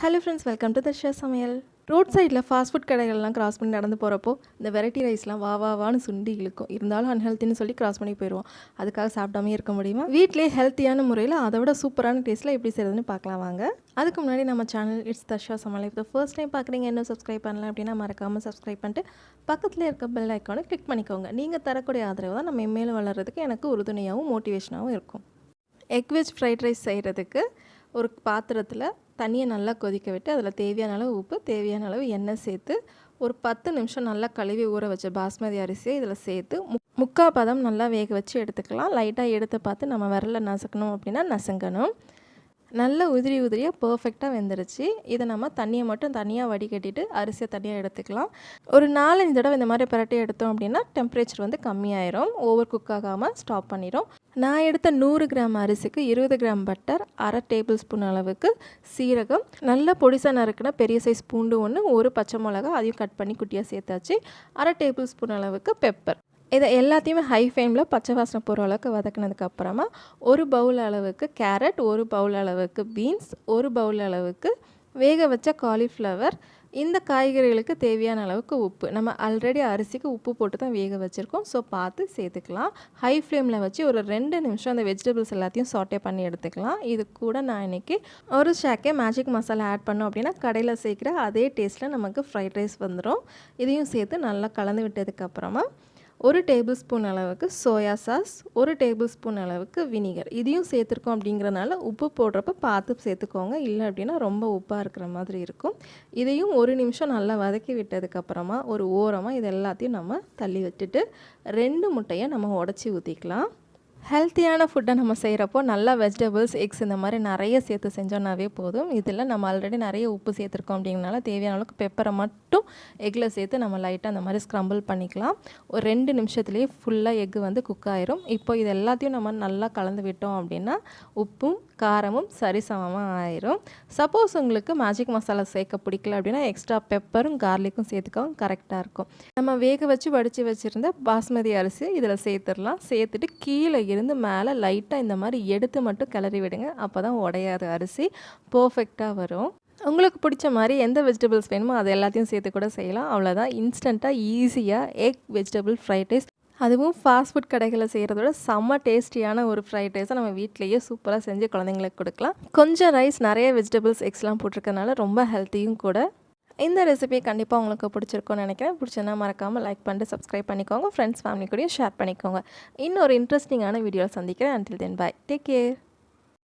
Hello friends welcome to Dharsha சமையல் road சைடில் fast food கடைகள்லாம் கிராஸ் பண்ணி நடந்து போகிறப்போ இந்த வெரைட்டி ரைஸ்லாம் வா வா வான்னு சுண்டி இழுக்கும். இருந்தாலும் அன்ஹெல்த்தின்னு சொல்லி கிராஸ் பண்ணி போயிடுவோம். அதுக்காக சாப்பிடாமே இருக்க முடியுமா? வீட்டிலே ஹெல்த்தியான முறையில் அதை விட சூப்பரான டேஸ்ட்டில் எப்படி செய்யறதுன்னு பார்க்கலாம் வாங்க. அதுக்கு முன்னாடி நம்ம சேனல் இட்ஸ் தர்ஷா சமையல் இப்போ ஃபர்ஸ்ட் டைம் பார்க்குறீங்க என்ன சப்ஸ்கிரைப் பண்ணலாம் அப்படின்னா மறக்காமல் சப்ஸ்கிரைப் பண்ணிட்டு பக்கத்தில் இருக்க பெல் ஐக்கானை கிளிக் பண்ணிக்கோங்க. நீங்கள் தரக்கூடிய ஆதரவு தான் நம்ம மேலும் வளர்கிறதுக்கு எனக்கு உறுதுணையாகவும் மோட்டிவேஷனாகவும் இருக்கும். எக் வெஜ் ஃப்ரைட் ரைஸ் செய்கிறதுக்கு ஒரு பாத்திரத்தில் தண்ணியை நல்லா கொதிக்க விட்டு அதில் தேவையான அளவு உப்பு தேவையான அளவு எண்ணெய் சேர்த்து ஒரு பத்து நிமிஷம் நல்லா கழுவி ஊற வச்ச பாஸ்மதி அரிசியை இதில் சேர்த்து முக்கா முக்கால் பதம் நல்லா வேக வச்சு எடுத்துக்கலாம். லைட்டாக எடுத்து பார்த்து நம்ம விரல நசுக்கணும் அப்படின்னா நசுங்கணும். நல்ல உதிரி உதிரியாக பர்ஃபெக்டாக வெந்துருச்சு. இதை நம்ம தண்ணியை மட்டும் தனியாக வடிகட்டிட்டு அரிசியை தனியாக எடுத்துக்கலாம். ஒரு நாலஞ்சு தடவை இந்த மாதிரி பரட்டி எடுத்தோம் அப்படின்னா டெம்பரேச்சர் வந்து கம்மியாயிரும். ஓவர் குக் ஆகாமல் ஸ்டாப் பண்ணிடும் நான் எடுத்த நூறு கிராம் அரிசிக்கு இருபது கிராம் பட்டர் அரை டேபிள் ஸ்பூன் அளவுக்கு சீரகம் நல்ல பொடிசாக நறுக்குன பெரிய சைஸ் பூண்டு ஒன்று ஒரு பச்சை மிளகா அதையும் கட் பண்ணி குட்டியாக சேர்த்தாச்சு. அரை டேபிள் ஸ்பூன் அளவுக்கு பெப்பர் இதை எல்லாத்தையுமே ஹை ஃப்ளேமில் பச்சை வாசனை போகிற அளவுக்கு வதக்கினதுக்கப்புறமா ஒரு பவுல் அளவுக்கு கேரட் ஒரு பவுல் அளவுக்கு பீன்ஸ் ஒரு பவுல் அளவுக்கு வேக வச்ச காலிஃப்ளவர் இந்த காய்கறிகளுக்கு தேவையான அளவுக்கு உப்பு. நம்ம ஆல்ரெடி அரிசிக்கு உப்பு போட்டு தான் வேக வச்சுருக்கோம். ஸோ பார்த்து சேர்த்துக்கலாம். ஹை ஃப்ளேமில் வச்சு ஒரு ரெண்டு நிமிஷம் அந்த வெஜிடபிள்ஸ் எல்லாத்தையும் சாட்டே பண்ணி எடுத்துக்கலாம். இது கூட நான் இன்றைக்கி ஒரு ஷாக்கே மேஜிக் மசாலா ஆட் பண்ணோம் அப்படின்னா கடையில் சேர்க்குற அதே டேஸ்ட்டில் நமக்கு ஃப்ரைட் ரைஸ் வந்துடும் இதையும் சேர்த்து நல்லா கலந்து விட்டதுக்கப்புறமா ஒரு டேபிள் ஸ்பூன் அளவுக்கு சோயா சாஸ் ஒரு டேபிள் ஸ்பூன் அளவுக்கு வினிகர் இதையும் சேர்த்துருக்கோம் அப்படிங்கிறனால உப்பு போடுறப்ப பார்த்து சேர்த்துக்கோங்க. இல்லை அப்படின்னா ரொம்ப உப்பாக இருக்கிற மாதிரி இருக்கும். இதையும் ஒரு நிமிஷம் நல்லா வதக்கி விட்டதுக்கப்புறமா ஒரு ஓரமாக இது எல்லாத்தையும் நம்ம தள்ளி வச்சுட்டு ரெண்டு முட்டையை நம்ம உடச்சி ஊற்றிக்கலாம் ஹெல்த்தியான ஃபுட்டை நம்ம செய்கிறப்போ நல்லா வெஜிடபிள்ஸ் எக்ஸ் இந்த மாதிரி நிறைய சேர்த்து செஞ்சோன்னாவே போதும். இதில் நம்ம ஆல்ரெடி நிறைய உப்பு சேர்த்துருக்கோம் அப்படிங்கனால தேவையான அளவுக்கு பெப்பரை மட்டும் எக்கில் சேர்த்து நம்ம லைட்டாக அந்த மாதிரி ஸ்க்ரம்பிள் பண்ணிக்கலாம். ஒரு ரெண்டு நிமிஷத்துலேயே ஃபுல்லாக எக்கு வந்து குக் ஆயிரும். இப்போ இது எல்லாத்தையும் நம்ம நல்லா கலந்து விட்டோம் அப்படின்னா உப்பும் காரமும் சரிசமமாக ஆயிரும். சப்போஸ் உங்களுக்கு மேஜிக் மசாலா சேர்க்க பிடிக்கல அப்படின்னா எக்ஸ்ட்ரா பெப்பரும் கார்லிக்கும் சேர்த்துக்கவும் கரெக்டாக இருக்கும். நம்ம வேக வச்சு வடித்து வச்சுருந்த பாஸ்மதி அரிசி இதில் சேர்த்துடலாம். சேர்த்துட்டு கீழே இருந்து மேலே லைட்டாக இந்த மாதிரி எடுத்து மட்டும் கிளறி விடுங்க. அப்போ தான் உடையாத அரிசி பர்ஃபெக்டாக வரும். உங்களுக்கு பிடிச்ச மாதிரி எந்த வெஜிடபிள்ஸ் வேணுமோ அது எல்லாத்தையும் சேர்த்து கூட செய்யலாம். அவ்வளோதான் இன்ஸ்டண்ட்டாக ஈஸியாக எக் வெஜிடபிள் ஃப்ரைட் ரைஸ் அதுவும் ஃபாஸ்ட் ஃபுட் கடைகளில் செய்கிறதோட செம்ம டேஸ்டியான ஒரு ஃப்ரைட் ரைஸை நம்ம வீட்லேயே சூப்பராக செஞ்சு குழந்தைங்களுக்கு கொடுக்கலாம். கொஞ்சம் ரைஸ் நிறைய வெஜிடபிள்ஸ் எக்ஸ்லாம் போட்டிருக்கனால ரொம்ப ஹெல்த்தியும் கூட. இந்த ரெசிபி கண்டிப்பாக உங்களுக்கு பிடிச்சிருக்கும்னு நினைக்கிறேன். பிடிச்சதுனா மறக்காமல் லைக் பண்ணிட்டு சப்ஸ்கிரைப் பண்ணிக்கோங்க. ஃப்ரெண்ட்ஸ் ஃபேமிலி கூடயும் ஷேர் பண்ணிக்கோங்க. இன்னொரு இன்ட்ரெஸ்டிங்கான வீடியோவில் சந்திக்கிறேன். Until then bye take care